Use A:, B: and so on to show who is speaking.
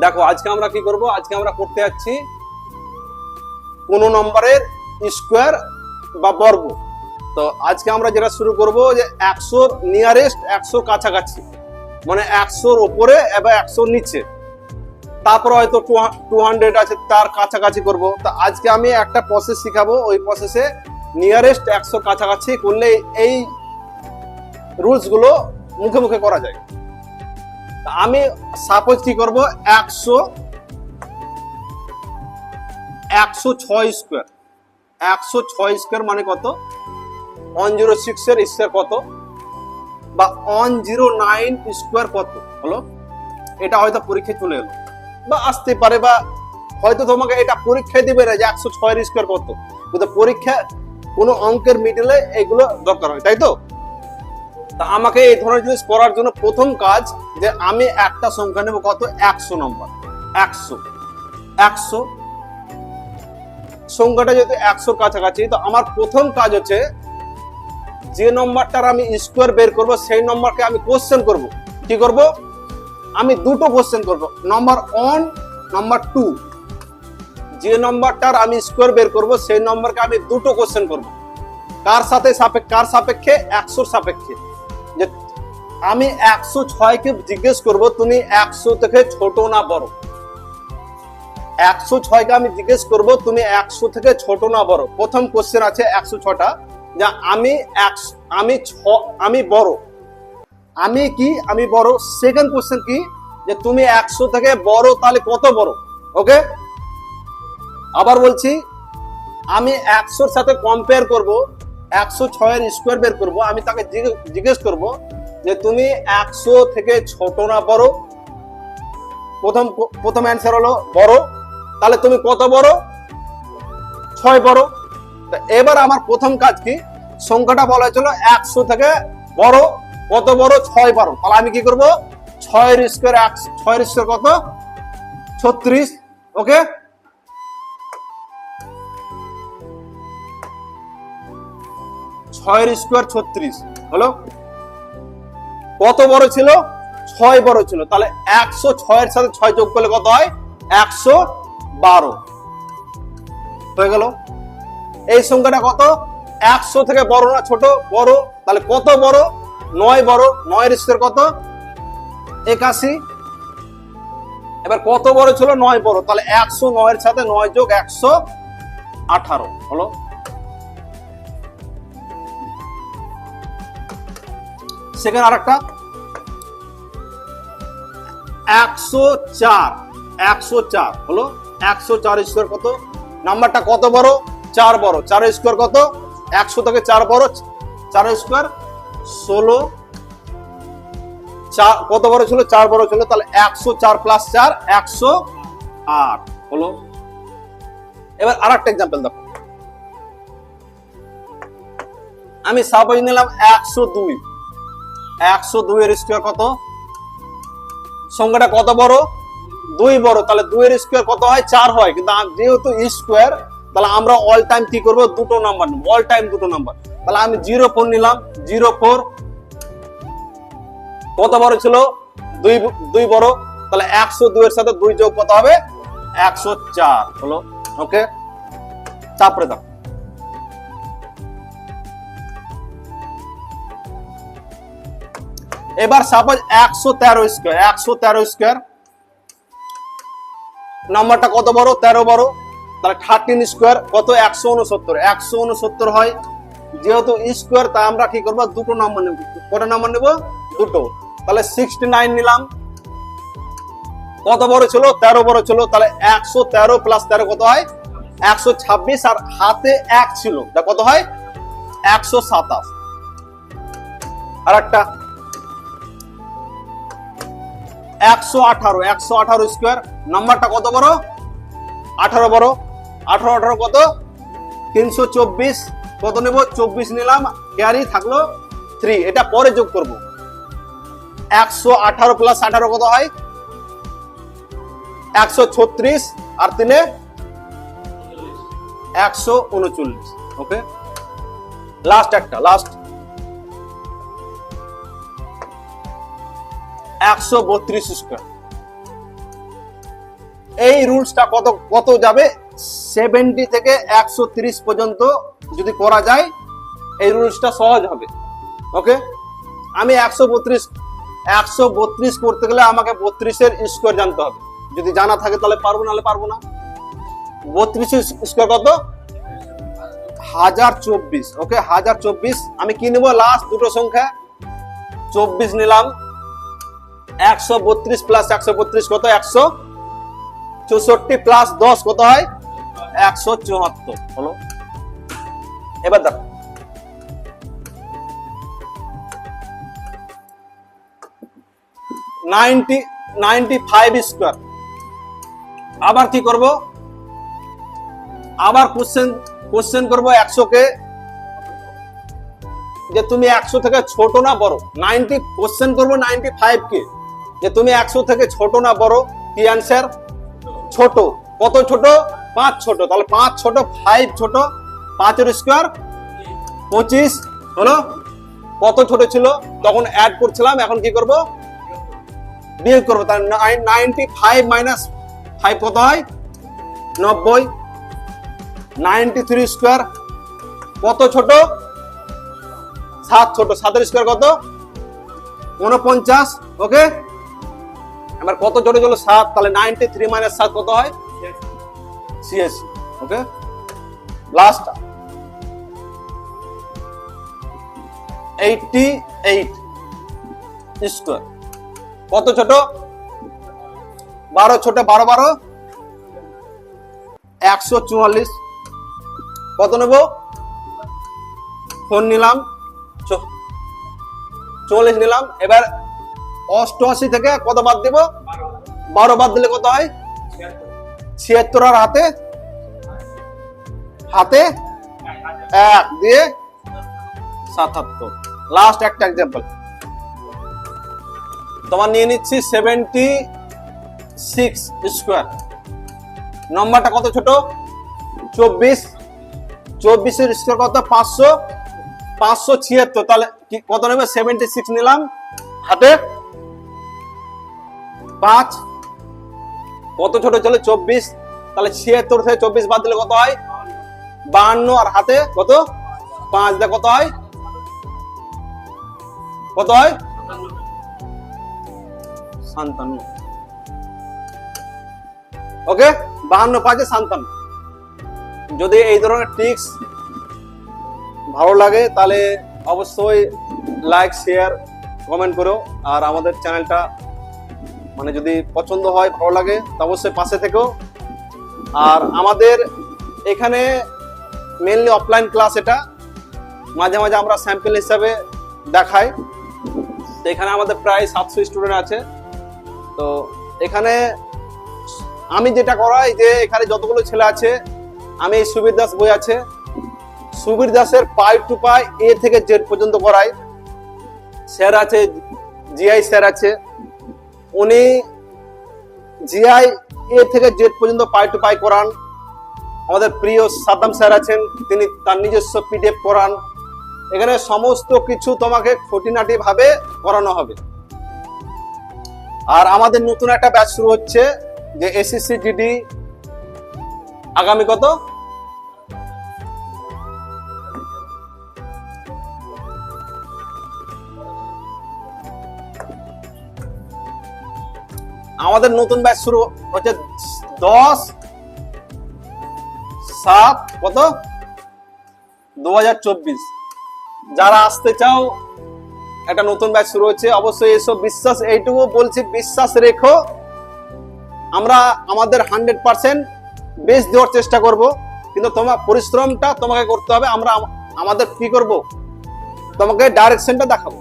A: দেখো, আজকে আমরা কি করব? আজকে আমরা করতে যাচ্ছি কোনো নম্বরের স্কোয়ার বা বর্গ। তো আজকে আমরা যেটা শুরু করব যে একশোর নিয়ারেস্ট একশো কাছাকাছি মানে একশোর ওপরে এবার একশোর নিচে। তারপর হয়তো টু হান্ড্রেড আছে, তার কাছাকাছি করব। তো আজকে আমি একটা প্রসেস শিখাবো, ওই প্রসেসে নিয়ারেস্ট একশো কাছাকাছি করলে এই রুলসগুলো মুখে মুখে করা যায়। আমি সাপোজ কি করব, একশো একশো ছয় স্কোয়ার একশো ছয় স্কোয়ার মানে কত? ওয়ান জিরো সিক্স এর স্কোয়ার কত? বা ওয়ান জিরো নাইন স্কোয়ার কত? হলো? এটা হয়তো পরীক্ষায় চলে এলো। বা আসতে পারে বা হয়তো তোমাকে এটা পরীক্ষায় দিবে না যে একশো ছয়ের স্কোয়ার কত। কিন্তু পরীক্ষা কোনো অঙ্কের মিডিলে এগুলো দরকার হয়, তাই তো? তা আমাকে এই ধরনের জিনিস করার জন্য প্রথম কাজ যে আমি একটা সংখ্যা নেব কত? একশো নম্বর। একশো। একশো। সংখ্যাটা যেহেতু একশোর কাছাকাছি, তো আমার প্রথম কাজ হচ্ছে যে নম্বরটার আমি স্কোয়ার বের করব, সেই নম্বরকে আমি কোশ্চেন করব। কি করব? আমি দুটো কোশ্চেন করব। নম্বর ওয়ান নম্বর টু যে নম্বরটার আমি স্কোয়ার বের করব, সেই নম্বরকে আমি দুটো কোশ্চেন করব। কার সাথে সাপেক্ষে কার সাপেক্ষে? একশোর সাপেক্ষে। যে আমি একশো ছয়কে জিজ্ঞেস করব, তুমি একশো থেকে ছোট না বড়? একশো ছয়কে আমি জিজ্ঞেস করব, তুমি একশো থেকে ছোট না বড়? প্রথম কোশ্চেন আছে একশো ছটা যা আমি একশো, আমি ছ, আমি বড়। আমি কি? আমি বড়। সেকেন্ড কোশ্চেন কি? যে তুমি একশো থেকে বড়, তাহলে কত বড়? ওকে আবার বলছি, আমি একশোর সাথে কম্পেয়ার করব। একশো ছয়ের স্কোয়ার বের করব, আমি তাকে জিজ্ঞে- জিজ্ঞেস করব যে তুমি একশো থেকে ছোট না বড়? প্রথম প্রথম অ্যান্সার হলো বড়। তাহলে তুমি কত বড়? ছয় বড়। এবার আমার প্রথম কাজ কি? সংখ্যাটা বলা হয়েছিল একশো থেকে বড়। কত বড়? ছয় বারো তাহলে আমি কি করব? ছয়ের স্কোয়ার এক, ছয়ের স্কোয়ার কত? ছত্রিশ। ওকে? ছয়ের স্কোয়ার ছত্রিশ। হলো? কত বড় ছিল? ছয় বড় ছিল। তাহলে একশো ছয়ের সাথে ছয় যোগ করলে কত হয়? একশো বারো। হয়ে গেল? এই সংখ্যাটা কত? একশো থেকে বড় না ছোট? বড়। তাহলে কত বড়? নয় বড়। নয়ের স্কোয়ার কত? একাশি। এবার কত বড় ছিল? নয় বড়। তাহলে একশো নয়ের সাথে নয় যোগ একশো আঠারো। হলো? সেকেন্ড আর একটা একশো চার একশো চার, হলো? একশো চার স্কোয়ার কত? নাম্বারটা কত বড়? চার বড়। চার স্কোয়ার কত? একশো থেকে চার বড়, চার স্কোয়ার ষোলো। চার, কত বড় ছিল? চার বড় ছিল, তাহলে একশো চার প্লাস চার, একশো আট, হলো? এবার আর একটা এক্সাম্পল দেখো। আমি সাপোজ নিলাম একশো দুই। একশো দুইয়ের স্কোয়ার কত? সংখ্যাটা কত বড়? দুই বড়। তাহলে দুইয়ের স্কোয়ার কত হয়? চার হয়। কিন্তু যেহেতু স্কোয়ার তাহলে আমরা অল টাইম কি করব? দুটো নাম্বার নেব। অল টাইম দুটো নাম্বার তাহলে আমি জিরো ফোর নিলাম। জিরো ফোর কত বড় ছিল? দুই দুই বড়। তাহলে একশো দুইয়ের সাথে দুই যোগ কত হবে? একশো চার। হলো ওকে তারপরে দেখো। এবার সাপোজ একশো তেরো স্কোয়ার একশো তেরো স্কোয়ার নাম্বারটা কত বড়? তেরো বড়। তাহলে থার্টিন স্কোয়ার কত? একশো উনসত্তর। একশো উনসত্তর হয়, যেহেতু স্কোয়ার তা আমরা কি করব? দুটো নাম্বার নেব। কটা নাম্বার নেব? দুটো। তাহলে সিক্সটি নাইন নিলাম। কত বড় ছিল? তেরো বড় ছিল। তাহলে একশো তেরো প্লাস তেরো কত হয়? একশো ছাব্বিশ। আর হাতে এক ছিল। কত হয়? একশো সাতাশ। আর একটা একশো আঠারো একশো আঠারো স্কোয়ার। নাম্বারটা কত বড়? আঠারো বড়। আঠারো আঠারো কত? তিনশো চব্বিশ। কত নেব? চব্বিশ নিলাম। ক্যারি থাকল থ্রি এটা পরে যোগ করব। একশো আঠারো প্লাস আঠারো কত হয়? একশো ছত্রিশ। আর তিনে? একশো উনচল্লিশ। ওকে লাস্ট একটা লাস্ট একশো বত্রিশ স্কোয়ার এই রুলসটা কত কত যাবে? সেভেন্টি থেকে একশো তিরিশ পর্যন্ত যদি করা যায়, এই রুলসটা সহজ হবে। ওকে আমি একশো বত্রিশ একশো বত্রিশ করতে গেলে আমাকে বত্রিশের স্কোয়ার জানতে হবে। যদি জানা থাকে তাহলে পারব, নাহলে পারব না। বত্রিশের স্কোয়ার কত? হাজার চব্বিশ। ওকে হাজার চব্বিশ। আমি কি নেব? লাস্ট দুটো সংখ্যা। চব্বিশ নিলাম। একশো বত্রিশ প্লাস একশো বত্রিশ কত? একশো চৌষট্টি প্লাস দশ কত হয়? একশো চুয়াত্তর। হলো এবার দেখো। নাইনটি নাইনটি ফাইভ স্কোয়ার আবার কি করব? আবার কোশ্চেন কোশ্চেন করব একশো কে যে তুমি একশো থেকে ছোট না বড়। নাইনটি কোশ্চেন করব নাইনটি ফাইভ কে যে তুমি একশো থেকে ছোট না বড়? কি অ্যান্সার ছোট। কত ছোট? পাঁচ ছোট। তাহলে পাঁচ ছোট ফাইভ ছোট, পাঁচের স্কোয়ার পঁচিশ। হলো কত ছোট ছিল? তখন অ্যাড করছিলাম, এখন কি করব? বিয়োগ করব। তাহলে নাইনটি ফাইভ মাইনাস ফাইভ কত হয়? নব্বই। নাইনটি থ্রি স্কোয়ার কত ছোট? সাত ছোট। সাতের স্কোয়ার কত? উনপঞ্চাশ। ওকে এবার কত ছোট ছিল সাত? তাহলে নাইনটি থ্রি মাইনাস সাত কত হয়? CSE okay last eighty eight square কত ছোট? বারো ছোট বারো বারো। একশো চুয়াল্লিশ। কত নেব? ফোন নিলাম। চল্লিশ নিলাম। এবার অষ্টআশি থেকে কত বাদ দিব? বারো বাদ দিলে কত হয়? ছিয়াত্তর আর হাতে? হাতে? এক দিয়ে সাতাত্তর। লাস্ট একটা এক্সাম্পল তোমার নিয়ে নিচ্ছি সেভেন্টি সিক্স স্কোয়ার নম্বরটা কত ছোট? চব্বিশ। চব্বিশের স্কোয়ার কত? পাঁচশো। পাঁচশো ছিয়াত্তর। তাহলে কত নেবে? সেভেন্টি সিক্স নিলাম। হাতে? পাঁচ, কত ছোট ছিল চব্বিশ। তাহলে ছিয়াত্তর থেকে চব্বিশ বাদ দিলে কত হয়? বাহান্ন। আর হাতে কত? পাঁচ। দিয়ে কত হয়? কত হয়? সান্তান্ন। ওকে? বাহান্ন, পাঁচে, সান্তান্ন। যদি এই ধরনের ট্রিক্স ভালো লাগে, তাহলে অবশ্যই লাইক, শেয়ার, কমেন্ট করো। আর আমাদের চ্যানেলটা মানে যদি পছন্দ হয়, ভালো লাগে, তো অবশ্যই পাশে থেকেও। আর আমাদের এখানে মেনলি অফলাইন ক্লাস এটা। মাঝে মাঝে আমরা স্যাম্পল হিসাবে দেখাই। তো এখানে আমাদের প্রায় সাতশো স্টুডেন্ট আছে। তো এখানে আমি যেটা করাই যে, এখানে যতগুলো ছেলে আছে, আমি এই সুবীর দাস বই আছে। সুবীর দাসের পাই টু পাই এ থেকে জেড পর্যন্ত করাই। স্যার আছে জিআই স্যার আছে। উনি জিআই এ থেকে জেড পর্যন্ত পাই টু পাই করান। আমাদের প্রিয় সাদ্দাম স্যার আছেন, তিনি তার নিজস্ব পিডিএফ করান। এখানে সমস্ত কিছু তোমাকে খুঁটিনাটি ভাবে করানো হবে। আর আমাদের নতুন একটা ব্যাচ শুরু হচ্ছে, যে এসএসসি জিডি আগামী কত? আমাদের নতুন ব্যাচ শুরু হচ্ছে দশ, সাত, কত? দু হাজার চব্বিশ। যারা আসতে চাও, একটা নতুন ব্যাচ শুরু হচ্ছে, অবশ্যই এসব বিশ্বাস, এইটুকু বলছি, বিশ্বাস রেখো। আমরা আমাদের হান্ড্রেড পার্সেন্ট বেশ দেওয়ার চেষ্টা করব, কিন্তু তোমার পরিশ্রমটা তোমাকে করতে হবে, আমরা আমাদের কি করব? তোমাকে ডাইরেকশনটা দেখাবো।